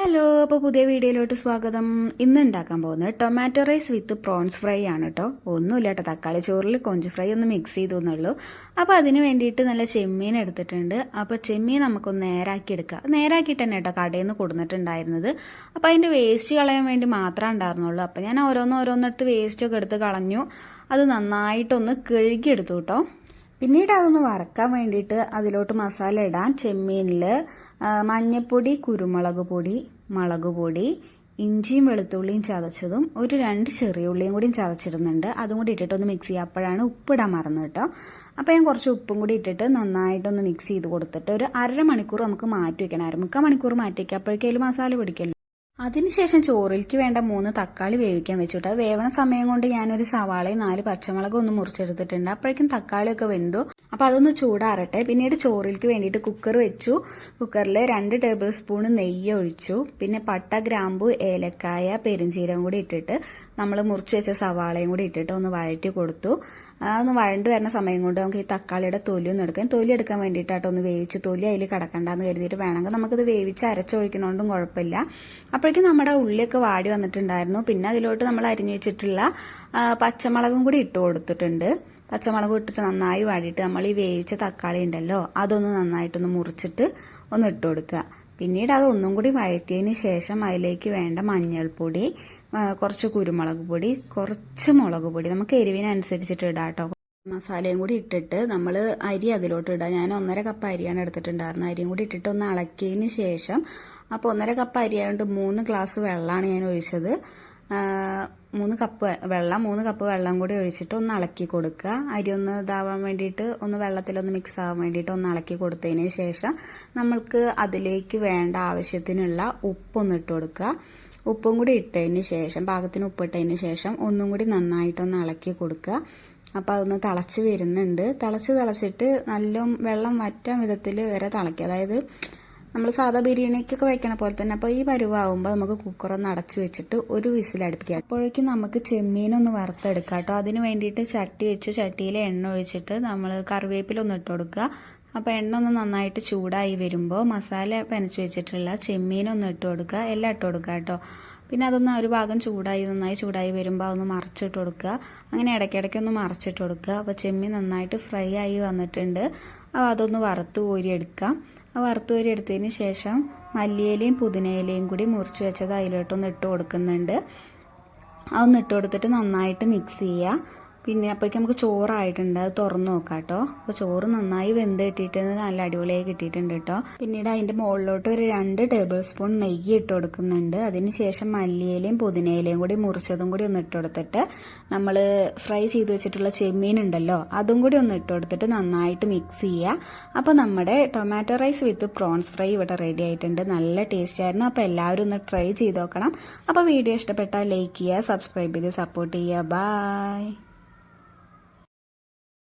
Hello അപ്പോൾ പുതിയ വീഡിയോയിലോട്ട് സ്വാഗതം. ഇന്ന് ഉണ്ടാക്കാൻ പോകുന്നത് tomato rice with prawns fry ആണ് കേട്ടോ ഒന്നുമില്ല കേട്ടോ തക്കാളി ചോറിൽ കൊഞ്ച് ഫ്രൈ ഒന്ന് മിക്സ് ചെയ്തു എന്നുള്ളൂ. അപ്പോൾ അതിന് വേണ്ടിയിട്ട് നല്ല ചെമ്മീൻ എടുത്തിട്ടുണ്ട്. അപ്പോൾ ചെമ്മീൻ നമുക്കൊന്ന് നേരാക്കി എടുക്കാം. നേരാക്കിയിട്ട് തന്നെ കേട്ടോ കടയിൽ നിന്ന് കൊടുത്തിട്ടുണ്ടായിരുന്നത് അപ്പോൾ അതിന്റെ വേസ്റ്റ് കളയാൻ വേണ്ടി മാത്രമേ ഉണ്ടായിരുന്നുള്ളൂ. അപ്പോൾ ഞാൻ ഓരോന്ന് ഓരോന്നെടുത്ത് വേസ്റ്റൊക്കെ എടുത്ത് കളഞ്ഞു. അത് നന്നായിട്ടൊന്ന് കഴുകിയെടുത്തു കേട്ടോ പിന്നീട് അതൊന്ന് വറക്കാൻ വേണ്ടിയിട്ട് അതിലോട്ട് മസാല ഇടാൻ ചെമ്മീനിൽ മഞ്ഞൾപ്പൊടി കുരുമുളക് പൊടി മുളക് പൊടി ഇഞ്ചിയും വെളുത്തുള്ളിയും ചതച്ചതും ഒരു രണ്ട് ചെറിയ ഉള്ളിയും കൂടിയും ചതച്ചിടുന്നുണ്ട്. അതും കൂടി ഇട്ടിട്ട് ഒന്ന് മിക്സ് ചെയ്യുക. അപ്പോഴാണ് ഉപ്പിടാൻ മറന്നു കേട്ടോ. അപ്പോൾ ഞാൻ കുറച്ച് ഉപ്പും കൂടി ഇട്ടിട്ട് നന്നായിട്ടൊന്ന് മിക്സ് ചെയ്ത് കൊടുത്തിട്ട് ഒരു അരമണിക്കൂർ നമുക്ക് മാറ്റി വയ്ക്കണം അരമുക്കാൽ മണിക്കൂർ മാറ്റി വയ്ക്കുക അപ്പോഴേക്കും മസാല പിടിക്കല്ലോ. അതിനുശേഷം ചോറിലേക്ക് വേണ്ട മൂന്ന് തക്കാളി വേവിക്കാൻ വെച്ചിട്ട്. വേവണ സമയം കൊണ്ട് ഞാനൊരു സവാളയും നാല് പച്ചമുളകും ഒന്ന് മുറിച്ചെടുത്തിട്ടുണ്ട്. അപ്പോഴേക്കും തക്കാളിയൊക്കെ വെന്തു. അപ്പോൾ അതൊന്ന് ചൂടാറട്ടെ. പിന്നീട് ചോറിലേക്ക് വേണ്ടിയിട്ട് കുക്കർ വെച്ചു. കുക്കറിൽ രണ്ട് ടേബിൾ സ്പൂൺ നെയ്യ് ഒഴിച്ചു. പിന്നെ പട്ട ഗ്രാമ്പു ഏലക്കായ പെരുംജീരം കൂടി ഇട്ടിട്ട് നമ്മൾ മുറിച്ച് വെച്ച സവാളയും കൂടി ഇട്ടിട്ട് ഒന്ന് വഴറ്റി കൊടുത്തു. ഒന്ന് വഴണ്ടു വരുന്ന സമയം കൊണ്ട് നമുക്ക് ഈ തക്കാളിയുടെ തൊലി ഒന്ന് എടുക്കാം തൊലി എടുക്കാൻ വേണ്ടിയിട്ടാട്ടോ ഒന്ന് വേവിച്ച് തൊലി അതിൽ കിടക്കണ്ടെന്ന് കരുതിയിട്ട് വേണമെങ്കിൽ നമുക്കിത് വേവിച്ച് അരച്ചൊഴിക്കണോണ്ടും കുഴപ്പമില്ല. അപ്പോഴേക്കും നമ്മുടെ ഉള്ളിയൊക്കെ വാടി വന്നിട്ടുണ്ടായിരുന്നു. പിന്നെ അതിലോട്ട് നമ്മൾ അരിഞ്ഞു വെച്ചിട്ടുള്ള പച്ചമുളകും കൂടി ഇട്ട് കൊടുത്തിട്ടുണ്ട്. പച്ചമുളക് ഇട്ടിട്ട് നന്നായി വാടിയിട്ട് നമ്മൾ ഈ വേവിച്ച തക്കാളി ഉണ്ടല്ലോ അതൊന്ന് നന്നായിട്ടൊന്ന് മുറിച്ചിട്ട് ഒന്ന് ഇട്ട് കൊടുക്കുക. പിന്നീട് അത് ഒന്നും കൂടി വഴറ്റിയതിന് ശേഷം അതിലേക്ക് വേണ്ട മഞ്ഞൾപ്പൊടി കുറച്ച് കുരുമുളക് പൊടി കുറച്ച് മുളക് പൊടി. നമുക്ക് എരിവിനനുസരിച്ചിട്ട് ഇടാം കേട്ടോ. മസാലയും കൂടി ഇട്ടിട്ട് നമ്മൾ അരി അതിലോട്ട് ഇടാം. ഞാൻ ഒന്നര കപ്പ് അരിയാണ് എടുത്തിട്ടുണ്ടായിരുന്നത്. അരിയും കൂടി ഇട്ടിട്ട് ഒന്ന് ഇളക്കിയതിന് ശേഷം അപ്പോൾ ഒന്നര കപ്പ് അരി ആയതുകൊണ്ട് മൂന്ന് ഗ്ലാസ് വെള്ളമാണ് ഞാൻ ഒഴിച്ചത്. മൂന്ന് കപ്പ് വെള്ളം മൂന്ന് കപ്പ് വെള്ളം കൂടി ഒഴിച്ചിട്ട് ഒന്ന് ഇളക്കി കൊടുക്കുക. അരി ഒന്ന് ഇതാവാൻ വേണ്ടിയിട്ട് ഒന്ന് വെള്ളത്തിലൊന്ന് മിക്സ് ആവാൻ വേണ്ടിയിട്ട് ഒന്ന് ഇളക്കി കൊടുത്തതിന് ശേഷം നമ്മൾക്ക് അതിലേക്ക് വേണ്ട ആവശ്യത്തിനുള്ള ഉപ്പൊന്ന് ഇട്ട് കൊടുക്കുക. ഉപ്പും കൂടി ഇട്ടതിന് ശേഷം പാകത്തിന് ഉപ്പിട്ടതിന് ശേഷം ഒന്നും കൂടി നന്നായിട്ടൊന്ന് ഇളക്കി കൊടുക്കുക. അപ്പോൾ അതൊന്ന് തിളച്ച് വരുന്നുണ്ട്. തിളച്ച് തിളച്ചിട്ട് നല്ല വെള്ളം വറ്റാൻ വിധത്തിൽ വരെ തിളയ്ക്കുക. അതായത് നമ്മൾ സാധാ ബിരിയാണിക്കൊക്കെ വെക്കണ പോലെ തന്നെ. അപ്പോൾ ഈ പരുവാകുമ്പോൾ നമുക്ക് കുക്കറൊന്ന് അടച്ചു വെച്ചിട്ട് ഒരു വിസിൽ അടുപ്പിക്കുക. അപ്പോഴേക്കും നമുക്ക് ചെമ്മീനൊന്ന് വറുത്തെടുക്കാം കേട്ടോ. അതിന് വേണ്ടിയിട്ട് ചട്ടി വെച്ച് ചട്ടിയിൽ എണ്ണ ഒഴിച്ചിട്ട് നമ്മൾ കറിവേപ്പിലൊന്ന് ഇട്ട് കൊടുക്കുക. അപ്പോൾ എണ്ണ ഒന്ന് നന്നായിട്ട് ചൂടായി വരുമ്പോൾ മസാല പനച്ച് വെച്ചിട്ടുള്ള ചെമ്മീനൊന്ന് ഇട്ട് കൊടുക്കുക. എല്ലാം ഇട്ട് കൊടുക്കുക കേട്ടോ. പിന്നെ അതൊന്ന് ഒരു ഭാഗം ചൂടായി നന്നായി ചൂടായി വരുമ്പോൾ അതൊന്ന് മറിച്ചിട്ട് കൊടുക്കുക. അങ്ങനെ ഇടയ്ക്കിടയ്ക്ക് ഒന്ന് മറിച്ചിട്ട് കൊടുക്കുക. അപ്പോൾ ചെമ്മീൻ നന്നായിട്ട് ഫ്രൈ ആയി വന്നിട്ടുണ്ട്. അപ്പോൾ അതൊന്ന് വറുത്ത് കോരിയെടുക്കാം ആ വറുത്ത് കോരി എടുത്തതിന് ശേഷം മല്ലിയിലയും പുതിനയിലയും കൂടി മുറിച്ച് വെച്ചത് അതിലോട്ടൊന്ന് ഇട്ട് കൊടുക്കുന്നുണ്ട്. അതൊന്ന് ഇട്ട് കൊടുത്തിട്ട് നന്നായിട്ട് മിക്സ് ചെയ്യുക. പിന്നെ അപ്പോഴേക്കും നമുക്ക് ചോറായിട്ടുണ്ട്. അത് തുറന്ന് നോക്കാം കേട്ടോ അപ്പോൾ ചോറ് നന്നായി വെന്ത് കിട്ടിയിട്ടുണ്ട്. നല്ല അടിപൊളിയായി കിട്ടിയിട്ടുണ്ട് കേട്ടോ. പിന്നീട് അതിന്റെ മുകളിലോട്ട് ഒരു രണ്ട് ടേബിൾ സ്പൂൺ നെയ്യ് ഇട്ട് കൊടുക്കുന്നുണ്ട്. അതിന് ശേഷം മല്ലിയിലയും പുതിനയിലയും കൂടി മുറിച്ചതും കൂടി ഒന്ന് ഇട്ട് കൊടുത്തിട്ട് നമ്മൾ ഫ്രൈ ചെയ്ത് വെച്ചിട്ടുള്ള ചെമ്മീൻ ഉണ്ടല്ലോ അതും കൂടി ഒന്ന് ഇട്ട് കൊടുത്തിട്ട് നന്നായിട്ട് മിക്സ് ചെയ്യുക. അപ്പോൾ നമ്മുടെ tomato rice with prawns fry ഇവിടെ റെഡി ആയിട്ടുണ്ട്. നല്ല ടേസ്റ്റ് ആയിരുന്നു. അപ്പോൾ എല്ലാവരും ഒന്ന് ട്രൈ ചെയ്ത് നോക്കണം. അപ്പോൾ വീഡിയോ ഇഷ്ടപ്പെട്ടാൽ ലൈക്ക് ചെയ്യുക സബ്സ്ക്രൈബ് ചെയ്ത് സപ്പോർട്ട് ചെയ്യുക. ബായ്